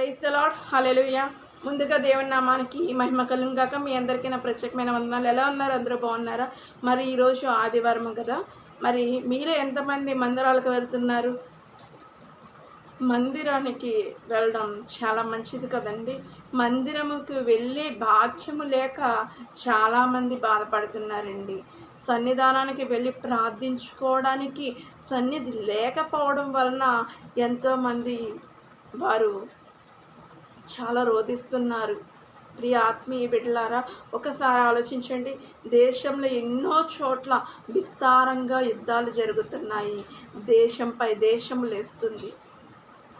Praise lord hallelujah ముందుగా దేవుని నామానికి మహిమ కలుగాక మీ అందరికీ నా ప్రత్యేకమైన వందనాలు. ఎలా ఉన్నారు? అందరూ బాగున్నారా? మరి ఈరోజు ఆదివారం కదా. మరి మీరే ఎంతమంది మందిరాలకు వెళ్తున్నారు? మందిరానికి వెళ్ళడం చాలా మంచిది కదండి. మందిరముకు వెళ్ళే భాగ్యము లేక చాలామంది బాధపడుతున్నారండి. సన్నిధానానికి వెళ్ళి ప్రార్థించుకోవడానికి సన్నిధి లేకపోవడం వలన ఎంతోమంది వారు చాలా రోధిస్తున్నారు. ప్రియ ఆత్మీయ బిడ్డలారా ఒకసారి ఆలోచించండి. దేశంలో ఎన్నో చోట్ల విస్తారంగా యుద్ధాలు జరుగుతున్నాయి. దేశంపై దేశం లేస్తుంది.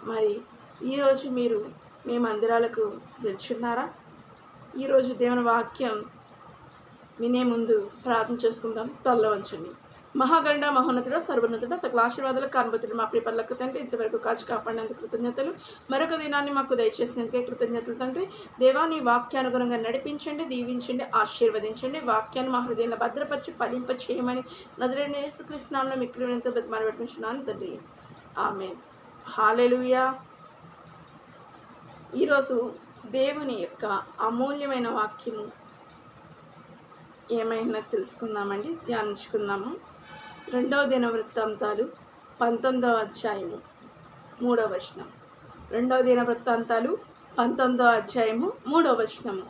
మరి ఈరోజు మీరు మీ మందిరాలకు వెళ్తున్నారా ఈరోజు దేవుని వాక్యం వినే ముందు ప్రార్థన చేసుకుందాం. తల్ల మహాగండ మహోన్నతుడ సర్వోన్నతుడ సకల ఆశీర్వాదాలు కానుబతుడు మా ప్రియపర్లకు తండ్రి ఇంతవరకు కాచి కాపాడినందుకు కృతజ్ఞతలు. మరొక దినాన్ని మాకు దయచేసినందుకే కృతజ్ఞతలు తండ్రి. దేవా నీ వాక్యానుగుణంగా నడిపించండి దీవించండి ఆశీర్వదించండి. వాక్యాన్ని మా హృదయంలో భద్రపరిచి ఫలింప చేయమని నదులైన యేసుకృష్ణంలో మిక్కులు ఎంతో బతిమాలు తండ్రి. ఆమె హాలెలుయా. ఈరోజు దేవుని యొక్క అమూల్యమైన వాక్యము ఏమైనా తెలుసుకుందామండి? ధ్యానించుకుందాము. రెండవ దిన వృత్తాంతాలు పంతొమ్మిదవ అధ్యాయము మూడవ వచనం. రెండవ దిన వృత్తాంతాలు పంతొమ్మిదవ అధ్యాయము మూడవ వచనము.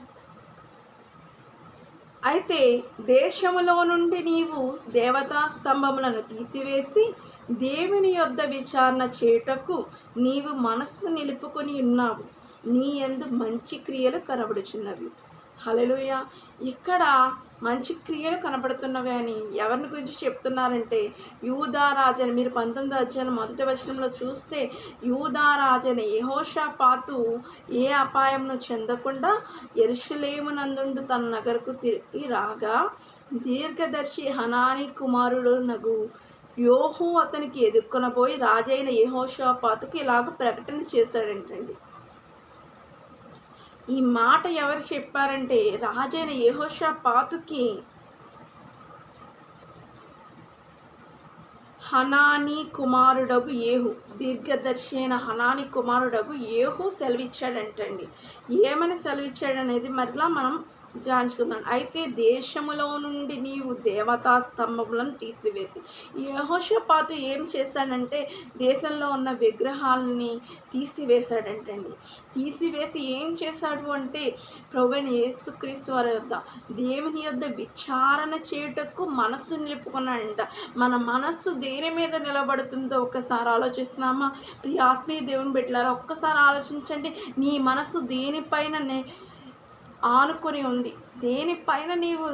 అయితే దేశములో నుండి నీవు దేవతా స్తంభములను తీసివేసి దేవుని యొద్ద విచారణ చేయుటకు నీవు మనస్సు నిలుపుకొని ఉన్నావు. నీ యందు మంచి క్రియలు కనబడుచున్నవి. హలలుయ ఇక్కడ మంచి క్రియలు కనపడుతున్నవి అని ఎవరిని గురించి చెప్తున్నారంటే యూదారాజని మీరు పంతొమ్మిది అధ్యాయం మొదటి వచనంలో చూస్తే యూదారాజని యహోషా పాతు ఏ అపాయంను చెందకుండా ఎరుషలేమునందుండు తన నగరకు తిరిగి రాగా దీర్ఘదర్శి హనాని కుమారుడు నగు యోహు అతనికి ఎదుర్కొనబోయి రాజైన యహోషాపాతుకు ఇలాగ ప్రకటన చేశాడంటండి. ఈ మాట ఎవరు చెప్పారంటే రాజైన యహోషా పాతుకి హనాని కుమారుడగు ఏహు దీర్ఘదర్శి అయిన హనాని కుమారుడగు ఏహు సెలవిచ్చాడంటండి. ఏమని సెలవిచ్చాడనేది మరలా మనం జాయించుకుందాం అయితే దేశములో నుండి నీవు దేవతా స్తంభములను తీసివేసి యహోషపాతు ఏం చేశాడంటే దేశంలో ఉన్న విగ్రహాలని తీసివేశాడంటండి. తీసివేసి ఏం చేశాడు అంటే ప్రభుని యేసుక్రీస్తు వారి యొద్ద దేవుని యొద్ద విచారణ చేయుటకు మనస్సు నిలుపుకున్నాడంట. మన మనస్సు దేని మీద నిలబడుతుందో ఒక్కసారి ఆలోచిస్తున్నామా? ప్రియాత్మీయ దేవుని బిడ్డలారా ఒక్కసారి ఆలోచించండి. నీ మనస్సు దేనిపైన నే- ఆనుకొని ఉంది. దేనిపైన నీవు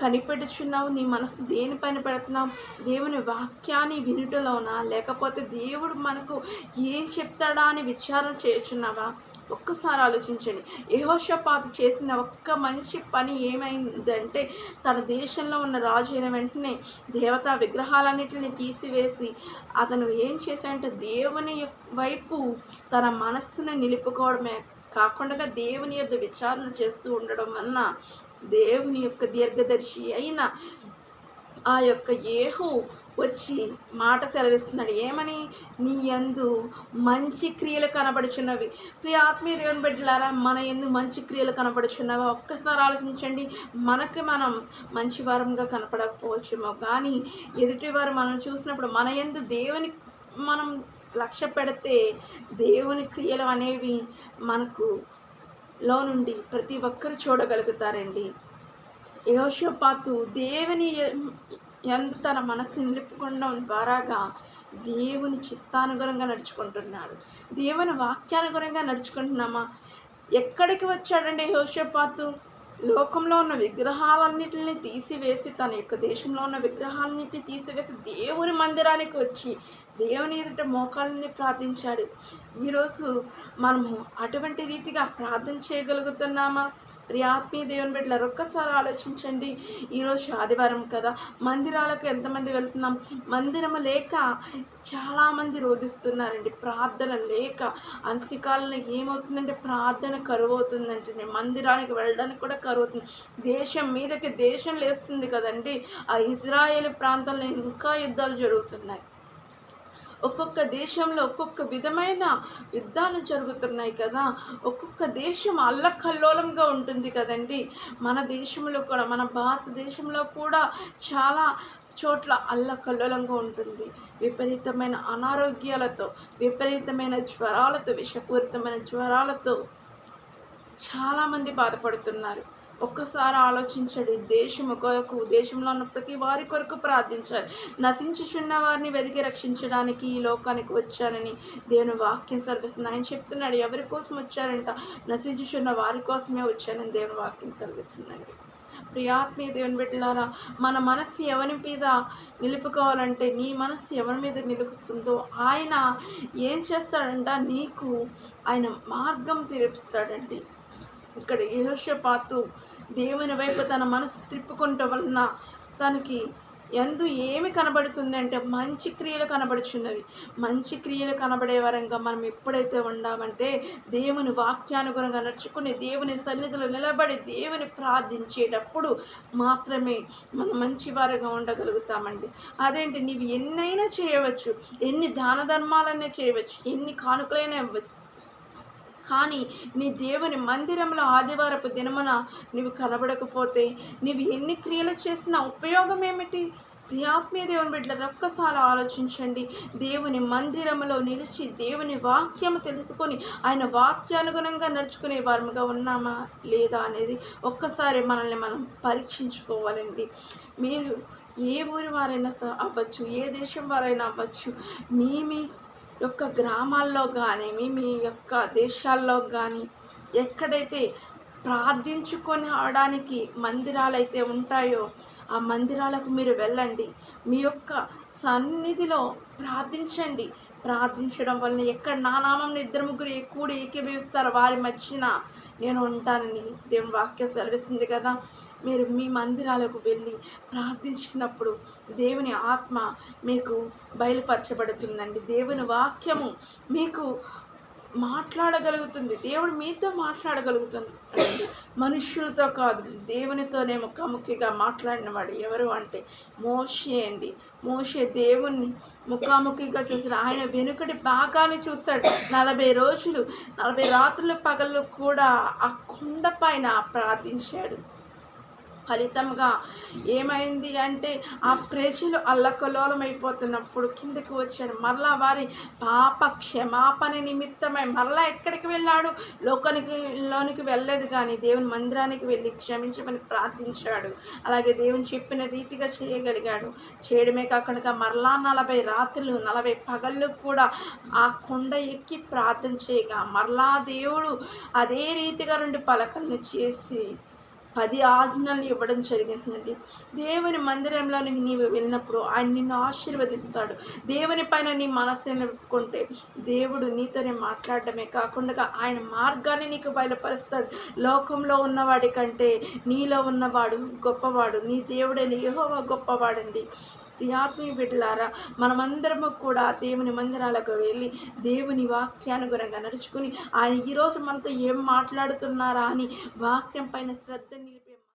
కనిపెట్టుచున్నావు నీ మనసు దేనిపైన పెడుతున్నావు దేవుని వాక్యాన్ని వినుటలోనా? లేకపోతే దేవుడు మనకు ఏం చెప్తాడా అని విచారణ చేయుచున్నావా? ఒక్కసారి ఆలోచించండి. యహోషపాతు చేసిన ఒక్క మంచి పని ఏమైందంటే తన దేశంలో ఉన్న రాజు అయిన వెంటనే దేవతా విగ్రహాలన్నిటిని తీసివేసి అతను ఏం చేశాడంటే దేవుని వైపు తన మనస్సును నిలుపుకోవడమే కాకుండా దేవుని యొక్క విచారణ చేస్తూ ఉండడం వలన దేవుని యొక్క దీర్ఘదర్శి అయిన ఆ యొక్క ఏహు వచ్చి మాట సెలవిస్తున్నాడు. ఏమని? నీ యందు మంచి క్రియలు కనబడుచున్నవి. ప్రియ ఆత్మీయ దేవుని బిడ్డలారా మన ఎందు మంచి క్రియలు కనబడుచున్నవా. ఒక్కసారి ఆలోచించండి. మనకి మనం మంచి వారంగా కనపడకపోవచ్చేమో. కానీ ఎదుటివారు మనం చూసినప్పుడు మన ఎందు దేవుని మనం లక్ష్య పెడితే దేవుని క్రియలు అనేవి మనకు లో నుండి ప్రతి ఒక్కరు చూడగలుగుతారండి. యోషపాతు దేవుని ఎందు తన మనసు నిలుపుకోవడం ద్వారాగా దేవుని చిత్తానుగుణంగా నడుచుకుంటున్నాడు. దేవుని వాక్యానుగుణంగా నడుచుకుంటున్నామా? ఎక్కడికి వచ్చాడండి యోషపాతు లోకంలో ఉన్న విగ్రహాలన్నిటిని తీసివేసి తన యొక్క దేశంలో ఉన్న విగ్రహాలన్నిటిని తీసివేసి దేవుని మందిరానికి వచ్చి దేవుని ఎదుట మోకాళ్ళని ప్రార్థించాడు. ఈరోజు మనము అటువంటి రీతిగా ప్రార్థన చేయగలుగుతున్నామా? ప్రియాత్మీ దేవుని బిడ్డలారు ఒక్కసారి ఆలోచించండి. ఈరోజు ఆదివారం కదా మందిరాలకు ఎంతమంది వెళ్తున్నాం? మందిరము లేక చాలామంది రోధిస్తున్నారండి. ప్రార్థన లేక అంత్యకాలంలో ఏమవుతుందంటే ప్రార్థన కరువు అవుతుందంటే మందిరానికి వెళ్ళడానికి కూడా కరువు అవుతుంది దేశం మీదకి దేశం లేస్తుంది కదండి. ఆ ఇజ్రాయేల్ ప్రాంతంలో ఇంకా యుద్ధాలు జరుగుతున్నాయి. ఒక్కొక్క దేశంలో ఒక్కొక్క విధమైన యుద్ధాలు జరుగుతున్నాయి కదా. ఒక్కొక్క దేశం అల్లకల్లోలంగా ఉంటుంది కదండి. మన దేశంలో కూడా మన భారతదేశంలో కూడా చాలా చోట్ల అల్లకల్లోలంగా ఉంటుంది. విపరీతమైన అనారోగ్యాలతో విపరీతమైన జ్వరాలతో విషపూరితమైన జ్వరాలతో చాలామంది బాధపడుతున్నారు. ఒక్కసారి ఆలోచించండి. దేశం కొరకు దేశంలో ఉన్న ప్రతి వారి కొరకు ప్రార్థించాలి. నశించుచున్న వారిని వెతికి రక్షించడానికి ఈ లోకానికి వచ్చానని దేవుని వాక్యం సర్విస్తుంది ఆయన చెప్తున్నాడు ఎవరి కోసం వచ్చారంట? నశించుచున్న వారి కోసమే వచ్చానని దేవుని వాక్యం సర్విస్తుందండి ప్రియాత్మీయ దేవుని బిడ్డలారా మన మనస్సు ఎవరి మీద నిలుపుకోవాలంటే నీ మనస్సు ఎవరి మీద నిలుపుస్తుందో ఆయన ఏం చేస్తాడంట? నీకు ఆయన మార్గం తెరిపిస్తాడండి. ఇక్కడ యహోషపాతు దేవుని వైపు తన మనసు త్రిప్పుకుంట వలన తనకి ఎందు ఏమి కనబడుతుంది అంటే మంచి క్రియలు కనబడుచున్నవి. మంచి క్రియలు కనబడే వరంగా మనం ఎప్పుడైతే ఉండామంటే దేవుని వాక్యానుగుణంగా నడుచుకుని దేవుని సన్నిధిలో నిలబడి దేవుని ప్రార్థించేటప్పుడు మాత్రమే మనం మంచి వారుగా ఉండగలుగుతామండి. అదేంటి? నీవు ఎన్నైనా చేయవచ్చు. ఎన్ని దాన ధర్మాలైనా చేయవచ్చు. ఎన్ని కానుకలైనా ఇవ్వచ్చు కానీ నీ దేవుని మందిరంలో ఆదివారపు దినమున నీవు కనబడకపోతే నీవు ఎన్ని క్రియలు చేసినా ఉపయోగం ఏమిటి? ప్రియాత్మీయ దేవుని బిడ్డలు ఒక్కసారి ఆలోచించండి. దేవుని మందిరంలో నిలిచి దేవుని వాక్యము తెలుసుకొని ఆయన వాక్యానుగుణంగా నడుచుకునే వారముగా ఉన్నామా? లేదా అనేది ఒక్కసారి మనల్ని మనం పరీక్షించుకోవాలండి. మీరు ఏ ఊరి వారైనా అవ్వచ్చు ఏ దేశం వారైనా అవ్వచ్చు మీ మీ యొక్క గ్రామాల్లో కానీ మీ మీ యొక్క దేశాల్లో కానీ ఎక్కడైతే ప్రార్థించుకొని అవడానికి మందిరాలు అయితే ఉంటాయో ఆ మందిరాలకు మీరు వెళ్ళండి. మీ యొక్క సన్నిధిలో ప్రార్థించండి. ప్రార్థించడం వలన ఎక్కడ నా నామం ఇద్దరు ముగ్గురు ఎక్కువ ఏకీభవిస్తారు వారి మధ్యన నేను ఉంటానని దేవుని వాక్యం సెలవిస్తుంది కదా. మీరు మీ మందిరాలకు వెళ్ళి ప్రార్థించినప్పుడు దేవుని ఆత్మ మీకు బయలుపరచబడుతుందండి. దేవుని వాక్యము మీకు మాట్లాడగలుగుతుంది. దేవుడు మీతో మాట్లాడగలుగుతుంది మనుషులతో కాదు దేవునితోనే ముఖాముఖిగా మాట్లాడినవాడు ఎవరు అంటే మోషే అండి. మోషే దేవుణ్ణి ముఖాముఖిగా చూసిన ఆయన వెనుకటి భాగాన్ని చూస్తాడు. నలభై రోజులు నలభై రాత్రుల పగళ్ళు కూడా ఆ కొండ పైన ప్రార్థించాడు. ఫలితంగా ఏమైంది అంటే ఆ ప్రజలు అల్లకలోలమైపోతున్నప్పుడు కిందకి వచ్చాడు మరలా వారి పాప క్షమాపణ నిమిత్తమై మరలా ఎక్కడికి వెళ్ళాడు? లోకానికి లోనికి వెళ్ళలేదు కానీ దేవుని మందిరానికి వెళ్ళి క్షమించమని ప్రార్థించాడు. అలాగే దేవుని చెప్పిన రీతిగా చేయగలిగాడు. చేయడమే కాకుండా మరలా నలభై రాత్రులు నలభై పగళ్ళు కూడా ఆ కొండ ఎక్కి ప్రార్థన చేయగా మరలా దేవుడు అదే రీతిగా రెండు పలకలను చేసి పది ఆజ్ఞలు ఇవ్వడం జరిగిందండి. దేవుని మందిరంలోనికి నీవు వెళ్ళినప్పుడు ఆయన నిన్ను ఆశీర్వదిస్తాడు. దేవుని పైన నీ మనసు నిలుపుకుంటే దేవుడు నీతోనే మాట్లాడడమే కాకుండా ఆయన మార్గాన్ని నీకు బయలుపరుస్తాడు. లోకంలో ఉన్నవాడి కంటే నీలో ఉన్నవాడు గొప్పవాడు. నీ దేవుడైన యెహోవా గొప్పవాడండి. ప్రియాత్మీయ బిడ్డలారా మనమందరము కూడా దేవుని మందిరాలకు వెళ్ళి దేవుని వాక్యానుగుణంగా నడుచుకుని ఆయన ఈరోజు మనతో ఏం మాట్లాడుతున్నారా అని వాక్యం పైన శ్రద్ధ నిలిపి